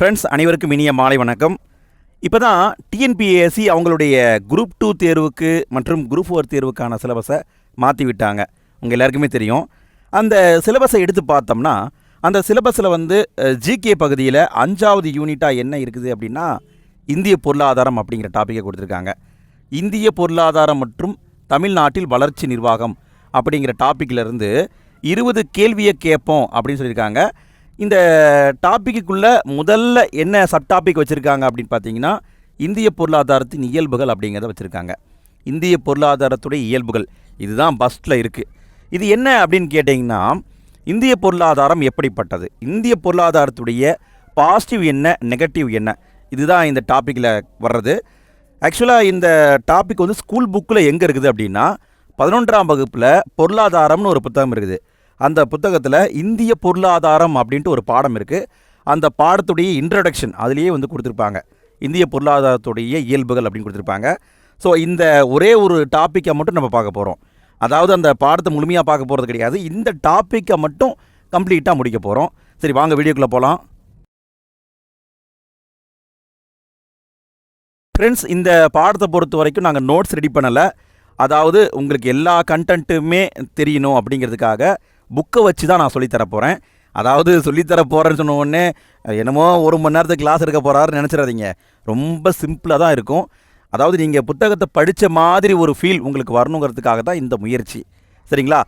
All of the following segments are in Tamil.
ஃப்ரெண்ட்ஸ் அனைவருக்கும் இனிய மாலை வணக்கம். இப்போ தான் டிஎன்பிஎஸ்சி அவங்களுடைய குரூப் டூ தேர்வுக்கு மற்றும் குரூப் ஃபோர் தேர்வுக்கான சிலபஸை மாற்றி விட்டாங்க உங்கள் எல்லாருக்குமே தெரியும். அந்த சிலபஸை எடுத்து பார்த்தோம்னா அந்த சிலபஸில் வந்து ஜிகே பகுதியில் அஞ்சாவது யூனிட்டாக என்ன இருக்குது அப்படின்னா இந்திய பொருளாதாரம் அப்படிங்கிற டாப்பிக்கை கொடுத்துருக்காங்க. இந்திய பொருளாதாரம் மற்றும் தமிழ்நாட்டில் வளர்ச்சி நிர்வாகம் அப்படிங்கிற டாப்பிக்கில் இருந்து இருபது கேள்வியை கேட்போம் அப்படின்னு சொல்லியிருக்காங்க. இந்த டாப்பிக்குள்ளே முதல்ல என்ன சப் டாபிக் வச்சுருக்காங்க அப்படின்னு பார்த்தீங்கன்னா இந்திய பொருளாதாரத்தின் இயல்புகள் அப்படிங்கிறத வச்சுருக்காங்க. இந்திய பொருளாதாரத்துடைய இயல்புகள். இதுதான் பஸ்ட்டில் இருக்குது இது என்ன அப்படின்னு கேட்டிங்கன்னா இந்திய பொருளாதாரம் எப்படிப்பட்டது? இந்திய பொருளாதாரத்துடைய பாசிட்டிவ் என்ன நெகட்டிவ் என்ன? இதுதான் இந்த டாப்பிக்கில் வர்றது. ஆக்சுவலாக இந்த டாபிக் வந்து ஸ்கூல் புக்கில் எங்கே இருக்குது அப்படின்னா பதினொன்றாம் வகுப்பில் பொருளாதாரம்னு ஒரு புத்தகம் இருக்குது. அந்த புத்தகத்தில் இந்திய பொருளாதாரம் அப்படின்ட்டு ஒரு பாடம் இருக்குது அந்த பாடத்துடைய இன்ட்ரடக்ஷன் அதுலேயே வந்து கொடுத்துருப்பாங்க. இந்திய பொருளாதாரத்துடைய இயல்புகள் அப்படின்னு கொடுத்துருப்பாங்க. ஸோ இந்த ஒரே ஒரு டாப்பிக்கை மட்டும் நம்ம பார்க்க போகிறோம் அதாவது அந்த பாடத்தை முழுமையாக பார்க்க போகிறது கிடையாது. இந்த டாப்பிக்கை மட்டும் கம்ப்ளீட்டாக முடிக்க போகிறோம் சரி வாங்க வீடியோக்குள்ளே போகலாம் ஃப்ரெண்ட்ஸ் இந்த பாடத்தை பொறுத்த வரைக்கும் நாங்கள் நோட்ஸ் ரெடி பண்ணலை. அதாவது உங்களுக்கு எல்லா கண்டென்ட்டுமே தெரியணும் அப்படிங்கிறதுக்காக புக்கை வச்சு தான் நான் சொல்லித்தர போகிறேன் அதாவது சொல்லித்தர போகிறேன்னு சொன்ன உடனே என்னமோ ஒரு மணி நேரத்துக்கு கிளாஸ் எடுக்க போகிறாருன்னு நினச்சிடாதீங்க. ரொம்ப சிம்பிளாக தான் இருக்கும். அதாவது நீங்கள் புத்தகத்தை படித்த மாதிரி ஒரு ஃபீல் உங்களுக்கு வரணுங்கிறதுக்காக தான் இந்த முயற்சி. சரிங்களா?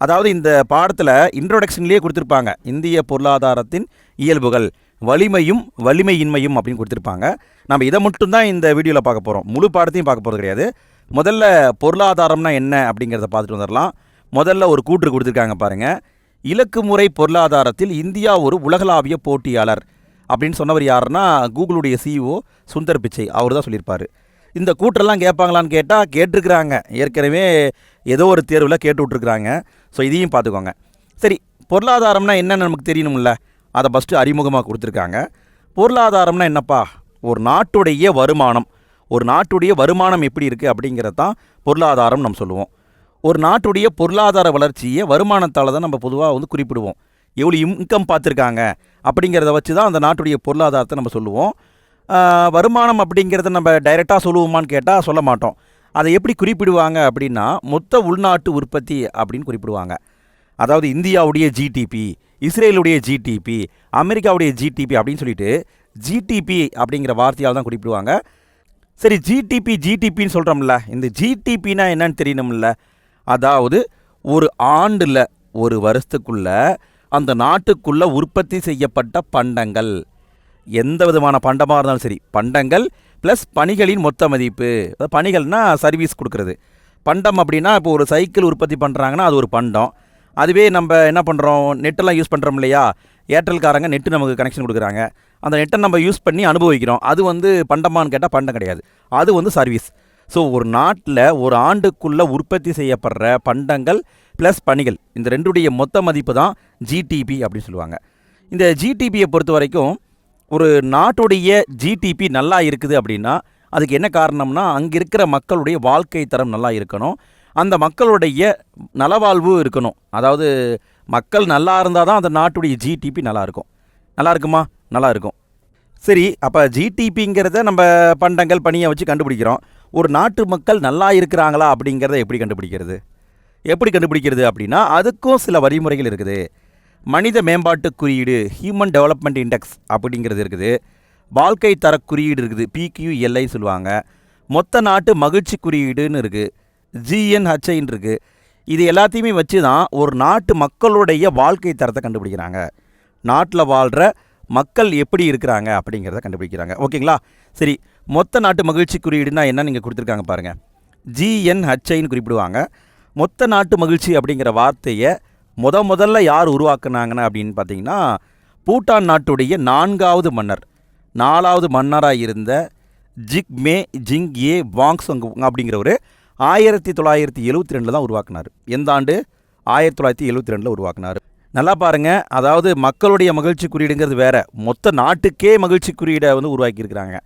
அதாவது இந்த பாடத்தில் இன்ட்ரோடக்ஷன்லேயே கொடுத்துருப்பாங்க. இந்திய பொருளாதாரத்தின் இயல்புகள் வலிமையும் வலிமையின்மையும் அப்படின்னு கொடுத்துருப்பாங்க. நம்ம இதை மட்டும்தான் இந்த வீடியோவில் பார்க்க போகிறோம் முழு பாடத்தையும் பார்க்க போகிறது கிடையாது. முதல்ல பொருளாதாரம்னா என்ன அப்படிங்கிறத பார்த்துட்டு வந்துடலாம் முதல்ல ஒரு கூற்று கொடுத்துருக்காங்க பாருங்கள் இலக்கு முறை பொருளாதாரத்தில் இந்தியா ஒரு உலகளாவிய போட்டியாளர் அப்படின்னு சொன்னவர் யாருன்னா கூகுளுடைய சிஇஓ சுந்தர் பிச்சை. அவர் தான் சொல்லியிருப்பார். இந்த கூட்டெல்லாம் கேட்பாங்களான்னு கேட்டால் கேட்டிருக்கிறாங்க. ஏற்கனவே ஏதோ ஒரு தேர்வில் கேட்டு விட்ருக்குறாங்க ஸோ இதையும் பார்த்துக்கோங்க. சரி பொருளாதாரம்னா என்னென்னு நமக்கு தெரியணும்ல? அதை ஃபஸ்ட்டு அறிமுகமாக கொடுத்துருக்காங்க. பொருளாதாரம்னா என்னப்பா? ஒரு நாட்டுடைய வருமானம். ஒரு நாட்டுடைய வருமானம் எப்படி இருக்குது அப்படிங்கிறது தான் பொருளாதாரம் நம்ம சொல்லுவோம். ஒரு நாட்டுடைய பொருளாதார வளர்ச்சியை வருமானத்தால் தான் நம்ம பொதுவாக வந்து குறிப்பிடுவோம். எவ்வளோ இன்கம் பார்த்துருக்காங்க அப்படிங்கிறத வச்சு தான் அந்த நாட்டுடைய பொருளாதாரத்தை நம்ம சொல்லுவோம். வருமானம் அப்படிங்கிறத நம்ம டைரெக்டாக சொல்லுவோமான்னு கேட்டால் சொல்ல மாட்டோம். அதை எப்படி குறிப்பிடுவாங்க அப்படின்னா மொத்த உள்நாட்டு உற்பத்தி அப்படின்னு குறிப்பிடுவாங்க. அதாவது இந்தியாவுடைய ஜிடிபி இஸ்ரேலுடைய ஜிடிபி அமெரிக்காவுடைய ஜிடிபி அப்படின்னு சொல்லிட்டு ஜிடிபி அப்படிங்கிற வார்த்தையால் தான் குறிப்பிடுவாங்க. சரி ஜிடிபி ஜிடிபின்னு சொல்கிறோம்ல இந்த ஜிடிபினா என்னன்னு தெரியணும்ல? அதாவது ஒரு ஆண்டில் ஒரு வருஷத்துக்குள்ள அந்த நாட்டுக்குள்ளே உற்பத்தி செய்யப்பட்ட பண்டங்கள். எந்த விதமான பண்டமாக இருந்தாலும் சரி பண்டங்கள் ப்ளஸ் பணிகளின் மொத்த மதிப்பு. பணிகள்னால் பணிகள்னா சர்வீஸ் கொடுக்கறது. பண்டம் அப்படின்னா இப்போ ஒரு சைக்கிள் உற்பத்தி பண்ணுறாங்கன்னா அது ஒரு பண்டம். அதுவே நம்ம என்ன பண்ணுறோம் நெட்டெல்லாம் யூஸ் பண்ணுறோம் இல்லையா? ஏர்டெல்காரங்க நெட்டு நமக்கு கனெக்ஷன் கொடுக்குறாங்க. அந்த நெட்டை நம்ம யூஸ் பண்ணி அனுபவிக்கிறோம். அது வந்து பண்டமான்னு கேட்டால் பண்டம் கிடையாது. அது வந்து சர்வீஸ் ஸோ ஒரு நாட்டில் ஒரு ஆண்டுக்குள்ளே உற்பத்தி செய்யப்படுற பண்டங்கள் ப்ளஸ் பணிகள். இந்த ரெண்டுடைய மொத்த மதிப்பு தான் ஜிடிபி அப்படின்னு சொல்லுவாங்க. இந்த ஜிடிபியை பொறுத்த வரைக்கும் ஒரு நாட்டுடைய ஜிடிபி நல்லா இருக்குது அப்படின்னா அதுக்கு என்ன காரணம்னா அங்கே இருக்கிற மக்களுடைய வாழ்க்கை தரம் நல்லா இருக்கணும். அந்த மக்களுடைய நலவாழ்வு இருக்கணும். அதாவது மக்கள் நல்லா இருந்தால் தான் அந்த நாட்டுடைய ஜிடிபி நல்லா இருக்கும். நல்லா இருக்குமா? நல்லா இருக்கும். சரி அப்போ ஜிடிபிங்கிறத நம்ம பண்டங்கள் பணியை வச்சு கண்டுபிடிக்கிறோம். ஒரு நாட்டு மக்கள் நல்லா இருக்கிறாங்களா அப்படிங்கிறத எப்படி கண்டுபிடிக்கிறது? எப்படி கண்டுபிடிக்கிறது அப்படின்னா அதுக்கும் சில வழிமுறைகள் இருக்குது. மனித மேம்பாட்டு குறியீடு ஹியூமன் டெவலப்மெண்ட் இண்டெக்ஸ் அப்படிங்கிறது இருக்குது. வாழ்க்கை தர குறியீடு இருக்குது பிக்யூஎல்ஐ சொல்லுவாங்க. மொத்த நாட்டு மகிழ்ச்சி குறியீடுன்னு இருக்குது ஜிஎன்ஹெச்ஐன்னு இருக்குது இது எல்லாத்தையுமே வச்சு தான் ஒரு நாட்டு மக்களுடைய வாழ்க்கை தரத்தை கண்டுபிடிக்கிறாங்க. நாட்டில் வாழ்கிற மக்கள் எப்படி இருக்கிறாங்க அப்படிங்கிறத கண்டுபிடிக்கிறாங்க. ஓகேங்களா? சரி மொத்த நாட்டு மகிழ்ச்சி குறியீடுனா என்ன நீங்கள் கொடுத்துருக்காங்க பாருங்கள் ஜிஎன்ஹெச்ஐன்னு குறிப்பிடுவாங்க. மொத்த நாட்டு மகிழ்ச்சி அப்படிங்கிற வார்த்தையை முத முதல்ல யார் உருவாக்குனாங்கன்னு அப்படின்னு பார்த்தீங்கன்னா பூட்டான் நாட்டுடைய நான்காவது மன்னர் நாலாவது மன்னராக இருந்த ஜிக்மே ஜிங் ஏ வாங்ஸங் அப்படிங்கிறவர் ஆயிரத்தி தொள்ளாயிரத்தி எழுபத்தி ரெண்டில் தான் உருவாக்குனார். எந்த ஆண்டு? ஆயிரத்தி தொள்ளாயிரத்தி எழுபத்தி ரெண்டில் உருவாக்குனார். நல்லா பாருங்க. அதாவது மக்களுடைய மகிழ்ச்சி குறியீடுங்கிறது வேற. மொத்த நாட்டுக்கே மகிழ்ச்சி குறியீடை வந்து உருவாக்கியிருக்கிறாங்க.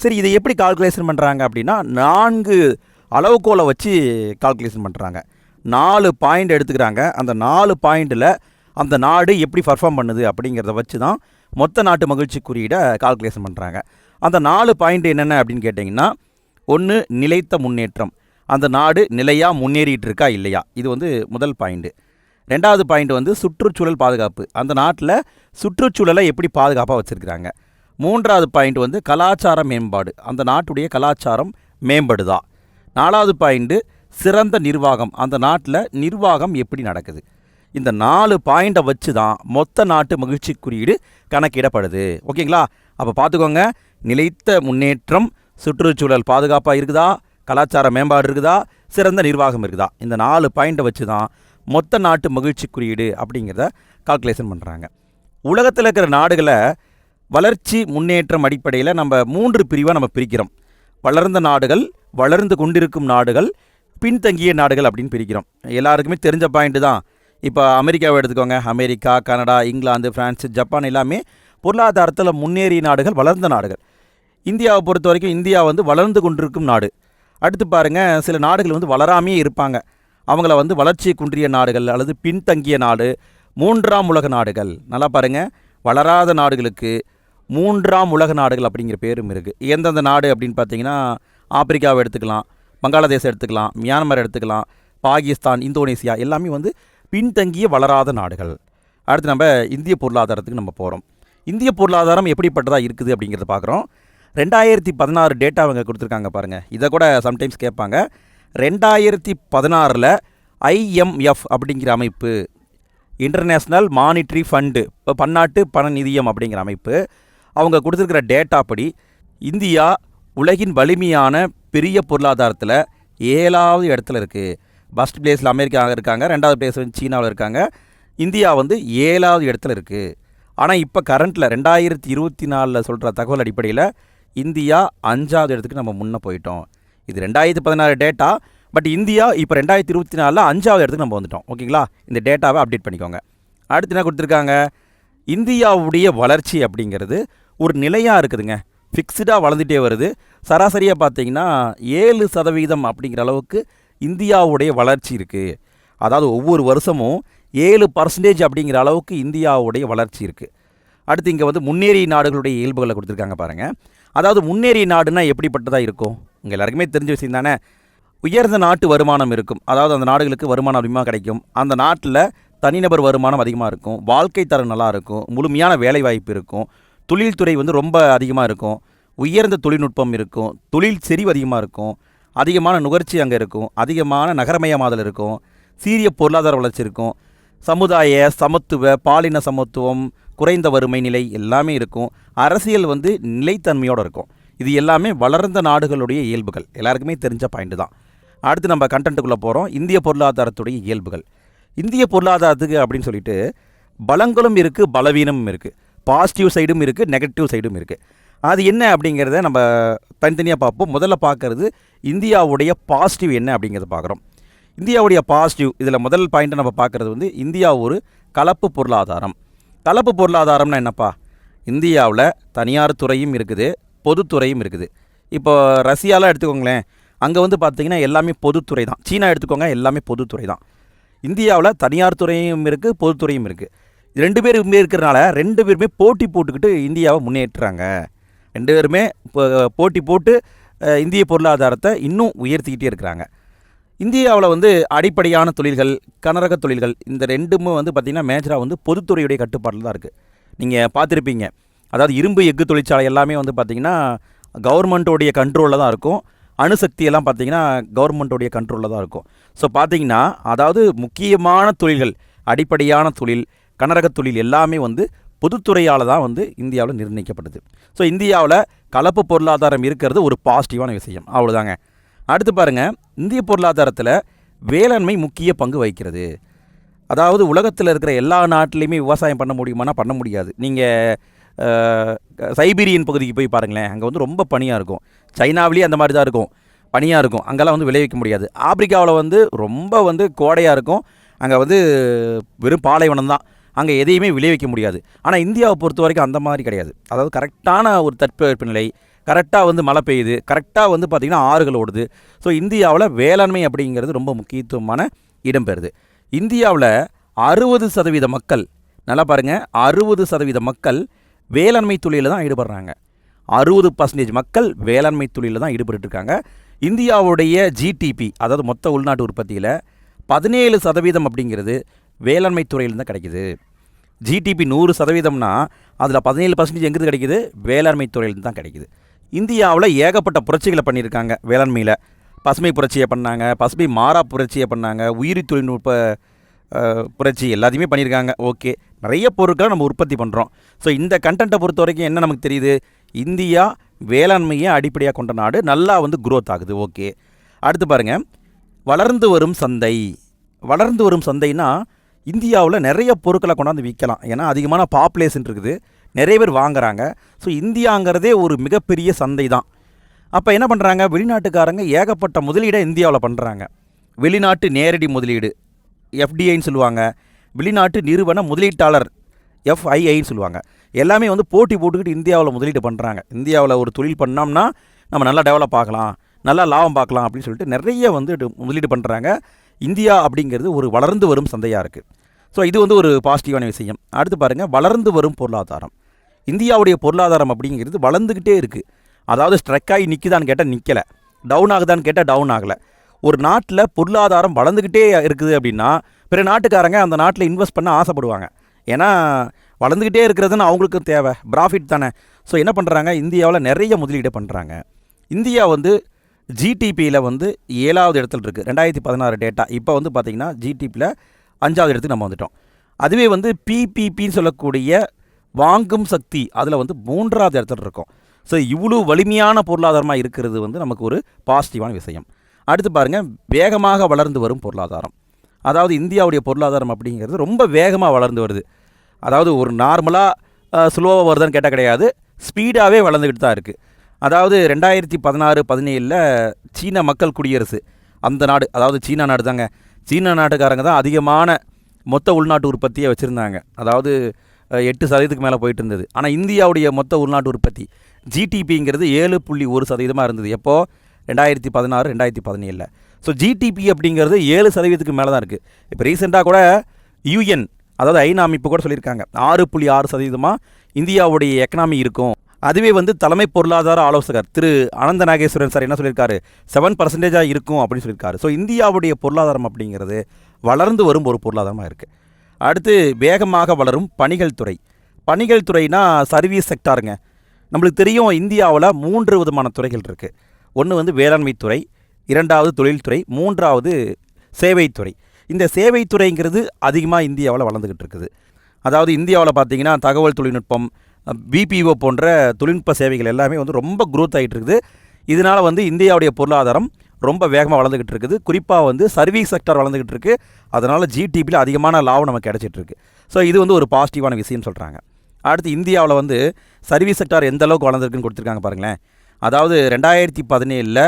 சரி இதை எப்படி கால்குலேஷன் பண்ணுறாங்க அப்படின்னா நான்கு அளவுகோலை வச்சு கால்குலேஷன் பண்ணுறாங்க நாலு பாயிண்ட் எடுத்துக்கிறாங்க. அந்த நாலு பாயிண்டில் அந்த நாடு எப்படி பர்ஃபார்ம் பண்ணுது அப்படிங்கிறத வச்சு தான் மொத்த நாட்டு மகிழ்ச்சி குறியீடை கால்குலேஷன் பண்ணுறாங்க அந்த நாலு பாயிண்ட் என்னென்ன அப்படின்னு கேட்டிங்கன்னா ஒன்று நிலைத்த முன்னேற்றம். அந்த நாடு நிலையாக முன்னேறிட்டு இருக்கா இல்லையா? இது வந்து முதல் பாயிண்ட்டு ரெண்டாவது பாயிண்ட் வந்து சுற்றுச்சூழல் பாதுகாப்பு. அந்த நாட்டில் சுற்றுச்சூழலை எப்படி பாதுகாப்பாக வச்சுருக்கிறாங்க. மூன்றாவது பாயிண்ட் வந்து கலாச்சார மேம்பாடு. அந்த நாட்டுடைய கலாச்சாரம் மேம்படுதா. நாலாவது பாயிண்ட்டு சிறந்த நிர்வாகம். அந்த நாட்டில் நிர்வாகம் எப்படி நடக்குது. இந்த நாலு பாயிண்டை வச்சு தான் மொத்த நாட்டு மகிழ்ச்சி குறியீடு கணக்கிடப்படுது. ஓகேங்களா? அப்போ பார்த்துக்கோங்க நிலைத்த முன்னேற்றம் சுற்றுச்சூழல் பாதுகாப்பாக இருக்குதா? கலாச்சார மேம்பாடு இருக்குதா? சிறந்த நிர்வாகம் இருக்குதா? இந்த நாலு பாயிண்டை வச்சு தான் மொத்த நாட்டு மகிழ்ச்சி குறியீடு அப்படிங்கிறத கால்குலேஷன் பண்ணுறாங்க உலகத்தில் இருக்கிற நாடுகளை வளர்ச்சி முன்னேற்றம் அடிப்படையில் நம்ம மூன்று பிரிவாக நம்ம பிரிக்கிறோம். வளர்ந்த நாடுகள் வளர்ந்து கொண்டிருக்கும் நாடுகள் பின்தங்கிய நாடுகள் அப்படின்னு பிரிக்கிறோம். எல்லாருக்குமே தெரிஞ்ச பாயிண்ட் தான். இப்போ அமெரிக்காவை எடுத்துக்கோங்க. America Canada England France Japan எல்லாமே பொருளாதாரத்தில் முன்னேறிய நாடுகள் வளர்ந்த நாடுகள். இந்தியாவை பொறுத்த வரைக்கும் இந்தியா வந்து வளர்ந்து கொண்டிருக்கும் நாடு. அடுத்து பாருங்கள் சில நாடுகள் வந்து வளராமையே இருப்பாங்க. அவங்கள வந்து வளர்ச்சி குன்றிய நாடுகள் அல்லது பின்தங்கிய நாடு மூன்றாம் உலக நாடுகள். நல்லா பாருங்கள் வளராத நாடுகளுக்கு மூன்றாம் உலக நாடுகள் அப்படிங்கிற பேரும் இருக்குது எந்தெந்த நாடு அப்படின்னு பார்த்தீங்கன்னா ஆப்பிரிக்காவை எடுத்துக்கலாம் வங்காளதேசம் எடுத்துக்கலாம் மியான்மர் எடுத்துக்கலாம் பாகிஸ்தான் இந்தோனேசியா எல்லாமே வந்து பின்தங்கிய வளராத நாடுகள். அடுத்து நம்ம இந்திய பொருளாதாரத்துக்கு நம்ம போகிறோம் இந்திய பொருளாதாரம் எப்படிப்பட்டதாக இருக்குது அப்படிங்கிறத பார்க்குறோம். ரெண்டாயிரத்தி பதினாறு டேட்டா அவங்க கொடுத்துருக்காங்க பாருங்கள் இதை கூட சம்டைம்ஸ் கேட்பாங்க. ரெண்டாயிரத்தி பதினாறில் ஐஎம்எஃப் அப்படிங்கிற அமைப்பு இன்டர்நேஷ்னல் மானிட்ரி ஃபண்டு இப்போ பன்னாட்டு பண நிதியம் அப்படிங்கிற அமைப்பு அவங்க கொடுத்துருக்கிற டேட்டா படி இந்தியா உலகின் வலிமையான பெரிய பொருளாதாரத்தில் ஏழாவது இடத்துல இருக்குது ஃபஸ்ட் பிளேஸில் அமெரிக்கா இருக்காங்க ரெண்டாவது பிளேஸ் வந்து சீனாவில் இருக்காங்க. இந்தியா வந்து ஏழாவது இடத்துல இருக்குது ஆனால் இப்போ கரண்ட்டில் ரெண்டாயிரத்தி இருபத்தி நாலில் சொல்கிற தகவல் அடிப்படையில் இந்தியா அஞ்சாவது இடத்துக்கு நம்ம முன்னே போயிட்டோம். இது ரெண்டாயிரத்தி பதினாறு டேட்டா பட் இந்தியா இப்போ ரெண்டாயிரத்தி இருபத்தி நாலில் அஞ்சாவது இடத்துக்கு நம்ம வந்துட்டோம். ஓகேங்களா? இந்த டேட்டாவை அப்டேட் பண்ணிக்கோங்க. அடுத்து என்ன கொடுத்துருக்காங்க? இந்தியாவுடைய வளர்ச்சி அப்படிங்கிறது ஒரு நிலையாக இருக்குதுங்க. ஃபிக்ஸ்டாக வளர்ந்துட்டே வருது. சராசரியாக பார்த்தீங்கன்னா ஏழு சதவீதம் அப்படிங்கிற அளவுக்கு இந்தியாவுடைய வளர்ச்சி இருக்குது அதாவது ஒவ்வொரு வருஷமும் ஏழு பர்சன்டேஜ் அப்படிங்கிற அளவுக்கு இந்தியாவுடைய வளர்ச்சி இருக்குது அடுத்து இங்கே வந்து முன்னேறிய நாடுகளுடைய இயல்புகளை கொடுத்துருக்காங்க பாருங்கள் அதாவது முன்னேறிய நாடுனா எப்படிப்பட்டதாக இருக்கும்? உங்கள் எல்லாருக்குமே தெரிஞ்ச விஷயம் தானே? உயர்ந்த நாட்டு வருமானம் இருக்கும். அதாவது அந்த நாடுகளுக்கு வருமானம் அதிகமாக கிடைக்கும். அந்த நாட்டில் தனிநபர் வருமானம் அதிகமாக இருக்கும். வாழ்க்கை தரம் நல்லா இருக்கும். முழுமையான வேலைவாய்ப்பு இருக்கும். தொழில்துறை வந்து ரொம்ப அதிகமாக இருக்கும். உயர்ந்த தொழில்நுட்பம் இருக்கும். தொழில் செறிவு அதிகமாக இருக்கும். அதிகமான நுகர்ச்சி அங்கே இருக்கும். அதிகமான நகரமயமாதல் இருக்கும். சீரிய பொருளாதார வளர்ச்சி இருக்கும். சமுதாய சமத்துவ பாலின சமத்துவம் குறைந்த வறுமை நிலை எல்லாமே இருக்கும். அரசியல் வந்து நிலைத்தன்மையோடு இருக்கும். இது எல்லாமே வளர்ந்த நாடுகளுடைய இயல்புகள். எல்லாருக்குமே தெரிஞ்ச பாயிண்ட் தான். அடுத்து நம்ம கண்டென்ட்டுக்குள்ளே போகிறோம் இந்திய பொருளாதாரத்துடைய இயல்புகள். இந்திய பொருளாதாரத்துக்கு அப்படின்னு சொல்லிட்டு பலங்களும் இருக்குது பலவீனமும் இருக்குது பாசிட்டிவ் சைடும் இருக்குது நெகட்டிவ் சைடும் இருக்குது அது என்ன அப்படிங்கிறத நம்ம தனித்தனியாக பார்ப்போம். முதல்ல பார்க்குறது இந்தியாவுடைய பாசிட்டிவ் என்ன அப்படிங்கிறத பார்க்குறோம். இந்தியாவுடைய பாசிட்டிவ் இதில் முதல் பாயிண்ட்டை நம்ம பார்க்குறது வந்து இந்தியா ஒரு கலப்பு பொருளாதாரம். கலப்பு பொருளாதாரம்னா என்னப்பா? இந்தியாவில் தனியார் துறையும் இருக்குது. பொதுத்துறையும் இருக்குது. இப்போ ரஷ்யாலாம் எடுத்துக்கோங்களேன் அங்கே வந்து பார்த்தீங்கன்னா எல்லாமே பொதுத்துறை தான் சீனா எடுத்துக்கோங்க எல்லாமே பொதுத்துறை தான் இந்தியாவில் தனியார் துறையும் இருக்குது பொதுத்துறையும் இருக்குது ரெண்டு பேருமே இருக்கிறனால ரெண்டு பேருமே போட்டி போட்டுக்கிட்டு இந்தியாவை முன்னேற்றுறாங்க. ரெண்டு பேருமே இப்போ- போட்டி போட்டு இந்திய பொருளாதாரத்தை இன்னும் உயர்த்திக்கிட்டே இருக்கிறாங்க. இந்தியாவில் வந்து அடிப்படையான தொழில்கள் கனரக தொழில்கள் இந்த ரெண்டுமே வந்து பார்த்திங்கன்னா மேஜராக வந்து பொதுத்துறையுடைய கட்டுப்பாட்டில் தான் இருக்குது நீங்கள் பார்த்துருப்பீங்க அதாவது இரும்பு எஃகு தொழிற்சாலை எல்லாமே வந்து பார்த்திங்கன்னா கவர்மெண்ட்டோடைய கண்ட்ரோலில் தான் இருக்கும். அணுசக்தி எல்லாம் பார்த்திங்கன்னா கவர்மெண்ட்டோடைய கண்ட்ரோலில் தான் இருக்கும். ஸோ பார்த்தீங்கன்னா அதாவது முக்கியமான தொழில்கள் அடிப்படையான தொழில் கனரக தொழில் எல்லாமே வந்து பொதுத்துறையால் தான் வந்து இந்தியாவில் நிர்ணயிக்கப்படுது ஸோ இந்தியாவில் கலப்பு பொருளாதாரம் இருக்கிறது ஒரு பாசிட்டிவான விஷயம். அவ்வளோதாங்க அடுத்து பாருங்கள் இந்திய பொருளாதாரத்தில் வேளாண்மை முக்கிய பங்கு வகிக்கிறது. அதாவது உலகத்தில் இருக்கிற எல்லா நாட்டிலையுமே விவசாயம் பண்ண முடியுமானா பண்ண முடியாது. நீங்கள் சைபீரியன் பகுதிக்கு போய் பாருங்களேன். அங்கே வந்து ரொம்ப பனியாக இருக்கும். சைனாவிலேயே அந்த மாதிரி தான் இருக்கும். பனியாக இருக்கும். அங்கெல்லாம் வந்து விளைவிக்க முடியாது. ஆப்பிரிக்காவில் வந்து ரொம்ப வந்து கோடையாக இருக்கும். அங்கே வந்து வெறும் பாலைவனம் தான். அங்கே எதையுமே விளைவிக்க முடியாது. ஆனால் இந்தியாவை பொறுத்த வரைக்கும் அந்த மாதிரி கிடையாது. அதாவது கரெக்டான ஒரு தட்பவெப்ப நிலை கரெக்டாக வந்து மழை பெய்யுது கரெக்டாக வந்து பார்த்திங்கன்னா ஆறுகள் ஓடுது. ஸோ இந்தியாவில் வேளாண்மை அப்படிங்கிறது ரொம்ப முக்கியத்துவமான இடம்பெறுது இந்தியாவில் அறுபது சதவீத மக்கள் நல்லா பாருங்கள் அறுபது சதவீத மக்கள் வேளாண்மை தொழிலில் தான் ஈடுபடுறாங்க. அறுபது பர்சன்டேஜ் மக்கள் வேளாண்மை தொழிலில் தான் ஈடுபட்டு இருக்காங்க இந்தியாவுடைய ஜிடிபி அதாவது மொத்த உள்நாட்டு உற்பத்தியில் பதினேழு சதவீதம் அப்படிங்கிறது வேளாண்மை துறையில் தான் கிடைக்குது. ஜிடிபி நூறு சதவீதம்னா அதில் பதினேழு பர்சன்டேஜ் எங்கிருந்து கிடைக்குது? வேளாண்மை துறையில் தான் கிடைக்குது. இந்தியாவில் ஏகப்பட்ட புரட்சிகளை பண்ணியிருக்காங்க வேளாண்மையில். பசுமை புரட்சியை பண்ணாங்க பசுமை மாறா புரட்சியை பண்ணாங்க உயிரி தொழில்நுட்ப புரட்சி எல்லாத்தையுமே பண்ணியிருக்காங்க. ஓகே. நிறைய பொருட்களை நம்ம உற்பத்தி பண்ணுறோம் ஸோ இந்த கண்டென்ட்டை பொறுத்த வரைக்கும் என்ன நமக்கு தெரியுது? இந்தியா வேளாண்மையை அடிப்படையாக கொண்ட நாடு. நல்லா வந்து குரோத் ஆகுது. ஓகே. அடுத்து பாருங்கள் வளர்ந்து வரும் சந்தை. வளர்ந்து வரும் சந்தைனா இந்தியாவில் நிறைய பொருட்களை கொண்டாந்து விற்கலாம். ஏன்னா அதிகமான பாப்புலேஷன் இருக்குது. நிறைய பேர் வாங்குறாங்க. ஸோ இந்தியாங்கிறதே ஒரு மிகப்பெரிய சந்தை தான் அப்போ என்ன பண்ணுறாங்க வெளிநாட்டுக்காரங்க ஏகப்பட்ட முதலீடை இந்தியாவில் பண்ணுறாங்க வெளிநாட்டு நேரடி முதலீடு. எஃப்டிஐன்னு சொல்லுவாங்க. வெளிநாட்டு நிறுவன முதலீட்டாளர் எஃப்ஐஐன்னு சொல்லுவாங்க. எல்லாமே வந்து போட்டி போட்டுக்கிட்டு இந்தியாவில் முதலீடு பண்ணுறாங்க இந்தியாவில் ஒரு தொழில் பண்ணோம்னா நம்ம நல்லா டெவலப் ஆகலாம் நல்லா லாபம் பார்க்கலாம் அப்படின்னு சொல்லிட்டு நிறைய வந்து முதலீடு பண்ணுறாங்க இந்தியா அப்படிங்கிறது ஒரு வளர்ந்து வரும் சந்தையாக இருக்குது ஸோ இது வந்து ஒரு பாசிட்டிவான விஷயம். அடுத்து பாருங்கள் வளர்ந்து வரும் பொருளாதாரம். இந்தியாவுடைய பொருளாதாரம் அப்படிங்கிறது வளர்ந்துக்கிட்டே இருக்குது அதாவது ஸ்ட்ரக் ஆகி நிற்குதான்னு கேட்டால் நிற்கலை டவுன் ஆகுதான்னு கேட்டால் டவுன் ஆகலை. ஒரு நாட்டில் பொருளாதாரம் வளர்ந்துக்கிட்டே இருக்குது அப்படின்னா பிற நாட்டுக்காரங்க அந்த நாட்டில் இன்வெஸ்ட் பண்ண ஆசைப்படுவாங்க. ஏன்னா வளர்ந்துக்கிட்டே இருக்கிறதுன்னு அவங்களுக்கும் தேவை. ப்ராஃபிட் தானே. ஸோ என்ன பண்ணுறாங்க இந்தியாவில் நிறைய முதலீடு பண்ணுறாங்க இந்தியா வந்து ஜிடிபியில் வந்து ஏழாவது இடத்துல இருக்குது ரெண்டாயிரத்தி பதினாறு டேட்டா இப்போ வந்து பார்த்திங்கன்னா ஜிடிபியில் அஞ்சாவது இடத்துக்கு நம்ம வந்துட்டோம். அதுவே வந்து பிபிபின்னு சொல்லக்கூடிய வாங்கும் சக்தி அதில் வந்து மூன்றாவது இடத்துல இருக்கும். ஸோ இவ்வளோ வலிமையான பொருளாதாரமாக இருக்கிறது வந்து நமக்கு ஒரு பாசிட்டிவான விஷயம். அடுத்து பாருங்கள் வேகமாக வளர்ந்து வரும் பொருளாதாரம். அதாவது இந்தியாவுடைய பொருளாதாரம் அப்படிங்கிறது ரொம்ப வேகமாக வளர்ந்து வருது. அதாவது ஒரு நார்மலாக ஸ்லோவாக வருதான்னு கேட்டால் கிடையாது. ஸ்பீடாகவே வளர்ந்துக்கிட்டு தான் இருக்குது அதாவது ரெண்டாயிரத்தி பதினாறு பதினேழில் சீன மக்கள் குடியரசு. அந்த நாடு அதாவது சீனா நாடு தாங்க. சீனா நாட்டுக்காரங்க தான் அதிகமான மொத்த உள்நாட்டு உற்பத்தியை வச்சுருந்தாங்க. அதாவது எட்டு சதவீதத்துக்கு மேலே போயிட்டு இருந்தது. ஆனால் இந்தியாவுடைய மொத்த உள்நாட்டு உற்பத்தி ஜிடிபிங்கிறது ஏழு புள்ளி ஒரு சதவீதமாக இருந்தது. எப்போது ரெண்டாயிரத்தி பதினாறு ரெண்டாயிரத்தி பதினேழில். ஸோ ஜிடிபி அப்படிங்கிறது ஏழு சதவீதத்துக்கு மேலே தான் இருக்குது இப்போ ரீசெண்டாக கூட யூஎன் அதாவது ஐநா அமைப்பு கூட சொல்லியிருக்காங்க. ஆறு புள்ளி ஆறு சதவீதமாக இந்தியாவுடைய எக்கனாமி இருக்கும். அதுவே வந்து தலைமை பொருளாதார ஆலோசகர் திரு அனந்த நாகேஸ்வரன் சார் என்ன சொல்லியிருக்காரு? செவன் பர்சன்டேஜாக இருக்கும் அப்படின்னு சொல்லியிருக்காரு. ஸோ இந்தியாவுடைய பொருளாதாரம் அப்படிங்கிறது வளர்ந்து வரும் ஒரு பொருளாதாரமாக இருக்குது அடுத்து வேகமாக வளரும் பணிகள் துறை. பணிகள் துறைனா சர்வீஸ் செக்டாருங்க நம்மளுக்கு தெரியும் இந்தியாவில் மூன்று விதமான துறைகள் இருக்குது ஒன்று வந்து வேளாண்மைத்துறை இரண்டாவது தொழில்துறை மூன்றாவது சேவைத்துறை இந்த சேவைத்துறைங்கிறது அதிகமாக இந்தியாவில் வளர்ந்துக்கிட்டு இருக்குது. அதாவது இந்தியாவில் பார்த்தீங்கன்னா தகவல் தொழில்நுட்பம் பிபிஓ போன்ற தொழில்நுட்ப சேவைகள் எல்லாமே வந்து ரொம்ப குரோத் ஆகிட்டு இருக்குது. இதனால் வந்து இந்தியாவுடைய பொருளாதாரம் ரொம்ப வேகமாக வளர்ந்துக்கிட்டு இருக்குது. குறிப்பாக வந்து சர்வீஸ் செக்டர் வளர்ந்துக்கிட்டு இருக்குது அதனால் ஜிடிபியில் அதிகமான லாபம் நமக்கு கிடைச்சிட்டு இருக்கு. ஸோ இது வந்து ஒரு பாசிட்டிவான விஷயம் சொல்கிறாங்க அடுத்து இந்தியாவில் வந்து சர்வீஸ் செக்டார் எந்த அளவுக்கு வளர்ந்துருக்குன்னு கொடுத்துருக்காங்க பாருங்களேன். அதாவது ரெண்டாயிரத்தி பதினேழில்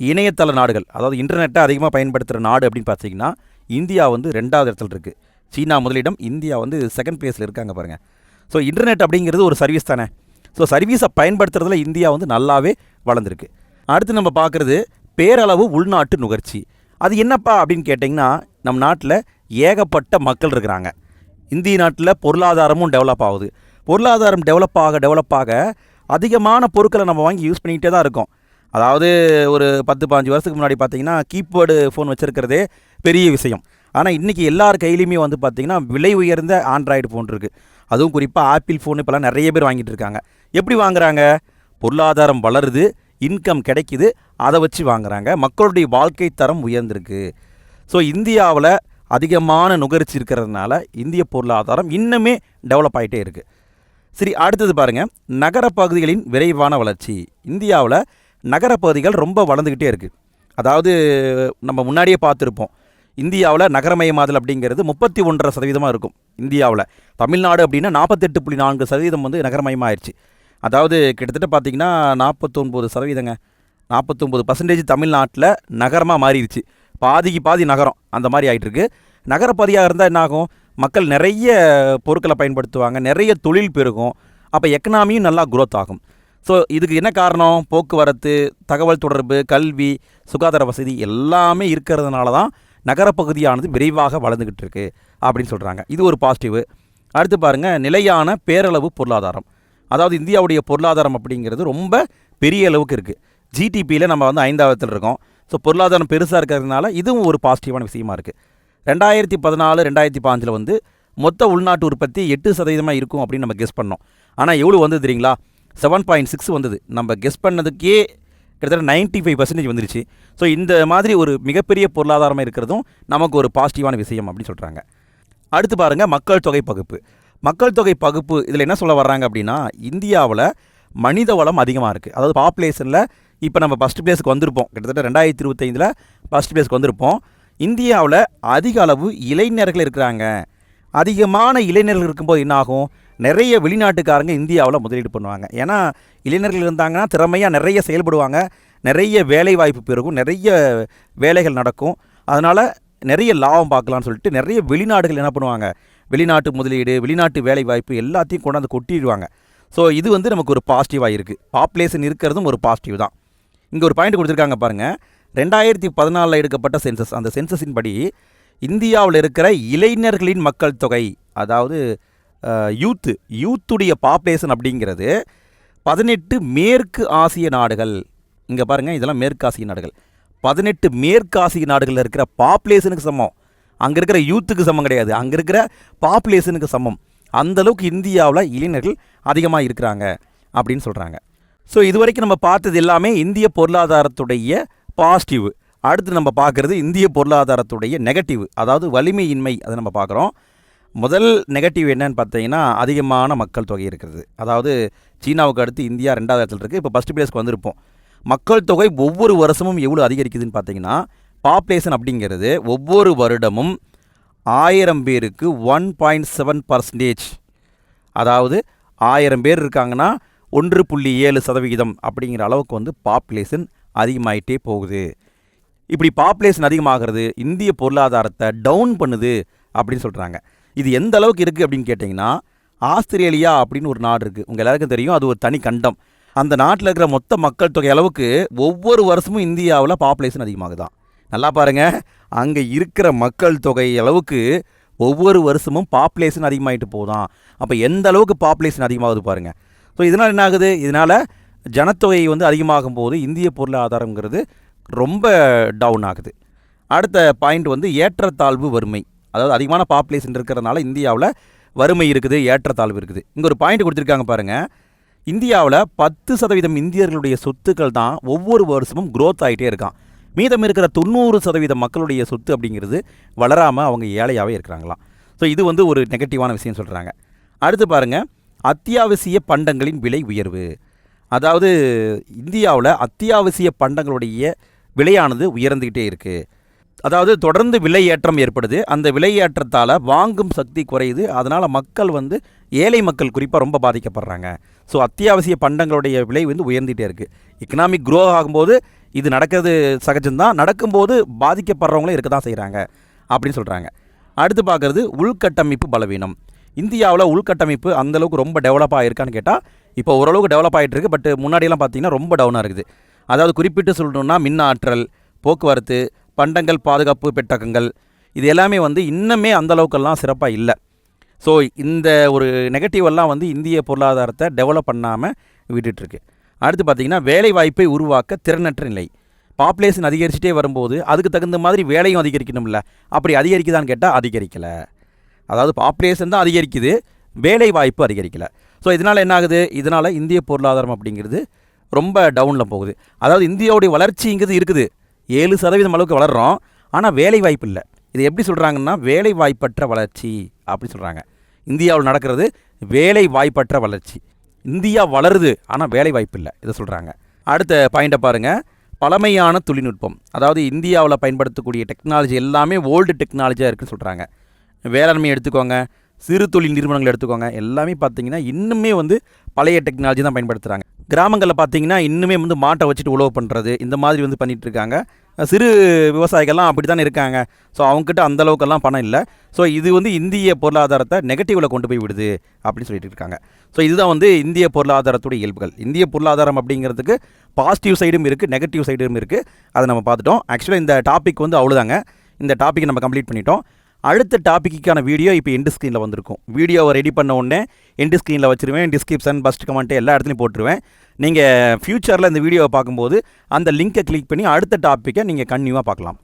இணையதள நாடுகள் அதாவது இன்டர்நெட்டை அதிகமாக பயன்படுத்துகிற நாடு அப்படின்னு பார்த்தீங்கன்னா இந்தியா வந்து ரெண்டாவது இடத்துல இருக்குது சீனா முதலிடம் இந்தியா வந்து செகண்ட் பிளேஸில் இருக்காங்க பாருங்கள் ஸோ இன்டர்நெட் அப்படிங்கிறது ஒரு சர்வீஸ் தானே. ஸோ சர்வீஸை பயன்படுத்துறதுல இந்தியா வந்து நல்லாவே வளர்ந்துருக்கு. அடுத்து நம்ம பார்க்குறது பேரளவு உள்நாட்டு நுகர்ச்சி. அது என்னப்பா அப்படின்னு கேட்டிங்கன்னா நம் நாட்டில் ஏகப்பட்ட மக்கள் இருக்கிறாங்க. இந்திய நாட்டில் பொருளாதாரமும் டெவலப் ஆகுது. பொருளாதாரம் டெவலப் ஆக டெவலப் ஆக அதிகமான பொருட்களை நம்ம வாங்கி யூஸ் பண்ணிக்கிட்டே தான் இருக்கோம். அதாவது ஒரு பத்து பாஞ்சு வருஷத்துக்கு முன்னாடி பார்த்தீங்கன்னா கீபோர்டு ஃபோன் வச்சுருக்கிறதே பெரிய விஷயம். ஆனால் இன்றைக்கி எல்லார் கையிலையுமே வந்து பார்த்திங்கன்னா விலை உயர்ந்த ஆண்ட்ராய்டு ஃபோன் இருக்குது அதுவும் குறிப்பாக ஆப்பிள் ஃபோன் இப்போலாம் நிறைய பேர் வாங்கிட்டு இருக்காங்க. எப்படி வாங்குறாங்க? பொருளாதாரம் வளருது இன்கம் கிடைக்குது அதை வச்சு வாங்குறாங்க. மக்களுடைய வாழ்க்கை தரம் உயர்ந்திருக்கு. ஸோ இந்தியாவில் அதிகமான நுகர்ச்சி இருக்கிறதுனால இந்திய பொருளாதாரம் இன்னுமே டெவலப் ஆகிட்டே இருக்குது சரி அடுத்தது பாருங்கள் நகரப்பகுதிகளின் விரைவான வளர்ச்சி. இந்தியாவில் நகரப்பகுதிகள் ரொம்ப வளர்ந்துக்கிட்டே இருக்குது அதாவது நம்ம முன்னாடியே பார்த்துருப்போம். இந்தியாவில் நகரமயமாதல் அப்படிங்கிறது முப்பத்தி ஒன்றரை சதவீதமாக இருக்கும் இந்தியாவில். தமிழ்நாடு அப்படின்னா நாற்பத்தெட்டு புள்ளி நான்கு சதவீதம் வந்து நகரமயமாகிடுச்சு அதாவது கிட்டத்தட்ட பார்த்தீங்கன்னா நாற்பத்தொன்பது சதவீதங்க. நாற்பத்தொம்பது பர்சன்டேஜ் தமிழ்நாட்டில் நகரமாக மாறிடுச்சு பாதிக்கு பாதி நகரம் அந்த மாதிரி ஆகிட்டுருக்கு நகரப்பகுதியாக இருந்தால் என்ன ஆகும் மக்கள் நிறைய பொருட்களை பயன்படுத்துவாங்க நிறைய தொழில் பெருகும் அப்போ எக்கனாமியும் நல்லா குரோத் ஆகும். ஸோ இதுக்கு என்ன காரணம்? போக்குவரத்து தகவல் தொடர்பு கல்வி சுகாதார வசதி எல்லாமே இருக்கிறதுனால தான் நகரப்பகுதியானது விரைவாக வளர்ந்துக்கிட்டு இருக்கு அப்படின்னு சொல்கிறாங்க இது ஒரு பாசிட்டிவ் அடுத்து பாருங்கள் நிலையான பேரளவு பொருளாதாரம். அதாவது இந்தியாவுடைய பொருளாதாரம் அப்படிங்கிறது ரொம்ப பெரிய அளவுக்கு இருக்குது ஜிடிபியில் நம்ம வந்து ஐந்தாவத்தில் இருக்கோம். ஸோ பொருளாதாரம் பெருசாக இருக்கிறதுனால இதுவும் ஒரு பாசிட்டிவான விஷயமா இருக்குது ரெண்டாயிரத்தி பதினாலு ரெண்டாயிரத்தி பாஞ்சில் வந்து மொத்த உள்நாட்டு உற்பத்தி எட்டு சதவீதமாக இருக்கும் அப்படின்னு நம்ம கெஸ் பண்ணோம். ஆனால் எவ்வளோ வந்தது தெரியுங்களா? செவன் பாயிண்ட் சிக்ஸ் வந்தது. நம்ம கெஸ் பண்ணதுக்கே கிட்டத்தட்ட நைன்ட்டி ஃபைவ் பர்சன்டேஜ் வந்துருச்சு. ஸோ இந்த மாதிரி ஒரு மிகப்பெரிய பொருளாதாரமாக இருக்கிறதும் நமக்கு ஒரு பாசிட்டிவான விஷயம் அப்படின்னு சொல்கிறாங்க அடுத்து பாருங்கள் மக்கள் தொகை பகுப்பு. மக்கள் தொகை பகுப்பு இதில் என்ன சொல்ல வர்றாங்க அப்படின்னா இந்தியாவில் மனித வளம் அதிகமாக இருக்குது அதாவது பாப்புலேஷனில் இப்போ நம்ம ஃபஸ்ட் பிளேஸுக்கு வந்திருப்போம். கிட்டத்தட்ட ரெண்டாயிரத்தி இருபத்தைந்தில் ஃபஸ்ட் பிளேஸ்க்கு வந்திருப்போம். இந்தியாவில் அதிக அளவு இளைஞர்கள் இருக்கிறாங்க. அதிகமான இளைஞர்கள் இருக்கும்போது என்ன ஆகும் நிறைய வெளிநாட்டுக்காரங்க இந்தியாவில் முதலீடு பண்ணுவாங்க. ஏன்னா இளைஞர்கள் இருந்தாங்கன்னா திறமையாக நிறைய செயல்படுவாங்க. நிறைய வேலை வாய்ப்பு பெருகும். நிறைய வேலைகள் நடக்கும். அதனால் நிறைய லாபம் பார்க்கலாம்னு சொல்லிட்டு நிறைய வெளிநாடுகள் என்ன பண்ணுவாங்க? வெளிநாட்டு முதலீடு வெளிநாட்டு வேலை வாய்ப்பு எல்லாத்தையும் கொண்டாந்து கொட்டிடுவாங்க. ஸோ இது வந்து நமக்கு ஒரு பாசிட்டிவாக இருக்குது பாப்புலேஷன் இருக்கிறதும் ஒரு பாசிட்டிவ் தான். இங்கே ஒரு பாயிண்ட் கொடுத்துருக்காங்க பாருங்கள் ரெண்டாயிரத்தி பதினாலில் எடுக்கப்பட்ட சென்சஸ். அந்த சென்சஸின் படி இந்தியாவில் இருக்கிற இளைஞர்களின் மக்கள் தொகை அதாவது யூத்து யூத்துடைய பாப்புலேஷன் அப்படிங்கிறது பதினெட்டு மேற்கு ஆசிய நாடுகள். இங்கே பாருங்கள் இதெல்லாம் மேற்கு ஆசிய நாடுகள். பதினெட்டு மேற்கு ஆசிய நாடுகளில் இருக்கிற பாப்புலேஷனுக்கு சமம். அங்கே இருக்கிற யூத்துக்கு சமம் கிடையாது. அங்கே இருக்கிற பாப்புலேஷனுக்கு சமம். அந்த அளவுக்கு இந்தியாவில் இளைஞர்கள் அதிகமாக இருக்கிறாங்க அப்படின்னு சொல்கிறாங்க ஸோ இது வரைக்கும் நம்ம பார்த்தது எல்லாமே இந்திய பொருளாதாரத்துடைய பாசிட்டிவ் அடுத்து நம்ம பார்க்குறது இந்திய பொருளாதாரத்துடைய நெகட்டிவ் அதாவது வலிமையின்மை அதை நம்ம பார்க்குறோம். முதல் நெகட்டிவ் என்னன்னு பார்த்தீங்கன்னா அதிகமான மக்கள் தொகை இருக்கிறது. அதாவது சீனாவுக்கு அடுத்து இந்தியா ரெண்டாவது இடத்துல இருக்குது இப்போ ஃபஸ்ட் பிளேஸ்க்கு வந்திருப்போம். மக்கள் தொகை ஒவ்வொரு வருஷமும் எவ்வளோ அதிகரிக்குதுன்னு பார்த்தீங்கன்னா பாப்புலேஷன் அப்படிங்கிறது ஒவ்வொரு வருடமும் ஆயிரம் பேருக்கு ஒன் பாயிண்ட் செவன் பர்சன்டேஜ் அதாவது ஆயிரம் பேர் இருக்காங்கன்னா ஒன்று புள்ளி ஏழு சதவிகிதம் அப்படிங்கிற அளவுக்கு வந்து பாப்புலேஷன் அதிகமாகிட்டே போகுது. இப்படி பாப்புலேஷன் அதிகமாகிறது இந்திய பொருளாதாரத்தை டவுன் பண்ணுது அப்படின்னு சொல்கிறாங்க இது எந்த அளவுக்கு இருக்குது அப்படின்னு கேட்டிங்கன்னா ஆஸ்திரேலியா அப்படின்னு ஒரு நாடு இருக்குது உங்கள் எல்லாருக்கும் தெரியும் அது ஒரு தனி கண்டம். அந்த நாட்டில் இருக்கிற மொத்த மக்கள் தொகை அளவுக்கு ஒவ்வொரு வருஷமும் இந்தியாவில் பாப்புலேஷன் அதிகமாகுதான். நல்லா பாருங்கள் அங்கே இருக்கிற மக்கள் தொகை அளவுக்கு ஒவ்வொரு வருஷமும் பாப்புலேஷன் அதிகமாகிட்டு போதான் அப்போ எந்த அளவுக்கு பாப்புலேஷன் அதிகமாகுது பாருங்கள் ஸோ இதனால் என்ன ஆகுது? இதனால் ஜனத்தொகை வந்து அதிகமாகும் போது இந்திய பொருளாதாரங்கிறது ரொம்ப டவுன் ஆகுது. அடுத்த பாயிண்ட் வந்து ஏற்றத்தாழ்வு வறுமை. அதாவது அதிகமான பாப்புலேஷன் இருக்கிறதுனால இந்தியாவில் வறுமை இருக்குது ஏற்றத்தாழ்வு இருக்குது. இங்கே ஒரு பாயிண்ட் கொடுத்துருக்காங்க பாருங்கள் இந்தியாவில் பத்து சதவீதம் இந்தியர்களுடைய சொத்துக்கள் தான் ஒவ்வொரு வருஷமும் க்ரோத் ஆகிட்டே இருக்கான் மீதம் இருக்கிற தொண்ணூறு சதவீத மக்களுடைய சொத்து அப்படிங்கிறது வளராமல் அவங்க ஏழையாகவே இருக்கிறாங்களாம். ஸோ இது வந்து ஒரு நெகட்டிவான விஷயம் சொல்கிறாங்க அடுத்து பாருங்கள் அத்தியாவசிய பண்டங்களின் விலை உயர்வு. அதாவது இந்தியாவில் அத்தியாவசிய பண்டங்களுடைய விலையானது உயர்ந்துக்கிட்டே இருக்குது அதாவது தொடர்ந்து விலை ஏற்றம் ஏற்படுது. அந்த விலை ஏற்றத்தால் வாங்கும் சக்தி குறையுது. அதனால் மக்கள் வந்து ஏழை மக்கள் குறிப்பாக ரொம்ப பாதிக்கப்படுறாங்க. ஸோ அத்தியாவசிய பண்டங்களுடைய விலை வந்து உயர்ந்துகிட்டே இருக்குது எக்கனாமிக் க்ரோ ஆகும்போது இது நடக்கிறது சகஜம்தான். நடக்கும்போது பாதிக்கப்படுறவங்களும் இருக்க தான் செய்கிறாங்க அப்படின்னு சொல்கிறாங்க அடுத்து பார்க்குறது உள்கட்டமைப்பு பலவீனம். இந்தியாவில் உள்கட்டமைப்பு அந்தளவுக்கு ரொம்ப டெவலப் ஆகிருக்கான்னு கேட்டால் இப்போ ஓரளவுக்கு டெவலப் ஆகிட்டு இருக்கு பட் முன்னாடியெல்லாம் பார்த்தீங்கன்னா ரொம்ப டவுனாக இருக்குது. அதாவது குறிப்பிட்டு சொல்லணும்னா மின் ஆற்றல் போக்குவரத்து பண்டங்கள் பாதுகாப்பு பெட்டகங்கள் இது எல்லாமே வந்து இன்னுமே அந்த அளவுக்கெல்லாம் சிறப்பாக இல்லை. ஸோ இந்த ஒரு நெகட்டிவெல்லாம் வந்து இந்திய பொருளாதாரத்தை டெவலப் பண்ணாமல் விட்டுட்டுருக்கு. அடுத்து பார்த்திங்கன்னா வேலை வாய்ப்பை உருவாக்க திறனற்ற நிலை. பாப்புலேஷன் அதிகரிச்சுட்டே வரும்போது அதுக்கு தகுந்த மாதிரி வேலையும் அதிகரிக்கணும்ல. அப்படி அதிகரிக்குதான்னு கேட்டால் அதிகரிக்கலை. அதாவது பாப்புலேஷன் தான் அதிகரிக்குது வேலை வாய்ப்பு அதிகரிக்கலை. ஸோ இதனால் என்ன ஆகுது இதனால் இந்திய பொருளாதாரம் அப்படிங்கிறது ரொம்ப டவுனில் போகுது. அதாவது இந்தியாவுடைய வளர்ச்சிங்கிறது இருக்குது. ஏழு சதவீதம் அளவுக்கு வளர்கிறோம் ஆனால் வேலை வாய்ப்பு இல்லை. இது எப்படி சொல்கிறாங்கன்னா வேலை வாய்ப்பற்ற வளர்ச்சி அப்படி சொல்கிறாங்க இந்தியாவில் நடக்கிறது வேலை வாய்ப்பற்ற வளர்ச்சி. இந்தியா வளருது ஆனால் வேலை வாய்ப்பு இல்லை. இதை சொல்கிறாங்க அடுத்த பாயிண்ட்டை பாருங்கள் பழமையான தொழில்நுட்பம். அதாவது இந்தியாவில் பயன்படுத்தக்கூடிய டெக்னாலஜி எல்லாமே ஓல்டு டெக்னாலஜியாக இருக்குதுன்னு சொல்கிறாங்க வேளாண்மை எடுத்துக்கோங்க. சிறு தொழில் நிறுவனங்கள் எடுத்துக்கோங்க. எல்லாமே பார்த்தீங்கன்னா இன்னுமே வந்து பழைய டெக்னாலஜி தான் பயன்படுத்துகிறாங்க கிராமங்களில் பார்த்தீங்கன்னா இன்னுமே வந்து மாட்டை வச்சுட்டு உழவு பண்ணுறது இந்த மாதிரி வந்து பண்ணிகிட்டு இருக்காங்க. சிறு விவசாயிகள்லாம் அப்படி தானே இருக்காங்க. ஸோ அவங்ககிட்ட அந்த அளவுக்கெல்லாம் பணம் இல்லை. ஸோ இது வந்து இந்திய பொருளாதாரத்தை நெகட்டிவில் கொண்டு போய் விடுது அப்படின்னு சொல்லிட்டு இருக்காங்க. ஸோ இதுதான் வந்து இந்திய பொருளாதாரத்துடைய இயல்புகள். இந்திய பொருளாதாரம் அப்படிங்கிறதுக்கு பாசிட்டிவ் சைடும் இருக்குது நெகட்டிவ் சைடும் இருக்குது அதை நம்ம பார்த்துட்டோம். ஆக்சுவலாக இந்த டாபிக் வந்து அவ்வளோதாங்க இந்த டாப்பிக்கை நம்ம கம்ப்ளீட் பண்ணிட்டோம். அடுத்த டாப்பிக்கான வீடியோ இப்போ எண்டு ஸ்க்ரீனில் வந்திருக்கும். வீடியோவை ரெடி பண்ண உடனே எண்டு ஸ்க்ரீனில் வச்சுருவேன். டிஸ்கிரிப்ஷன் ஃபஸ்ட் கமெண்ட் எல்லா இடத்துலையும் போட்டுருவேன். நீங்கள் ஃப்யூச்சரில் இந்த வீடியோவை பார்க்கும்போது அந்த லிங்கை கிளிக் பண்ணி அடுத்த டாப்பிக்கை நீங்கள் கன்னியூவாக பார்க்கலாம்.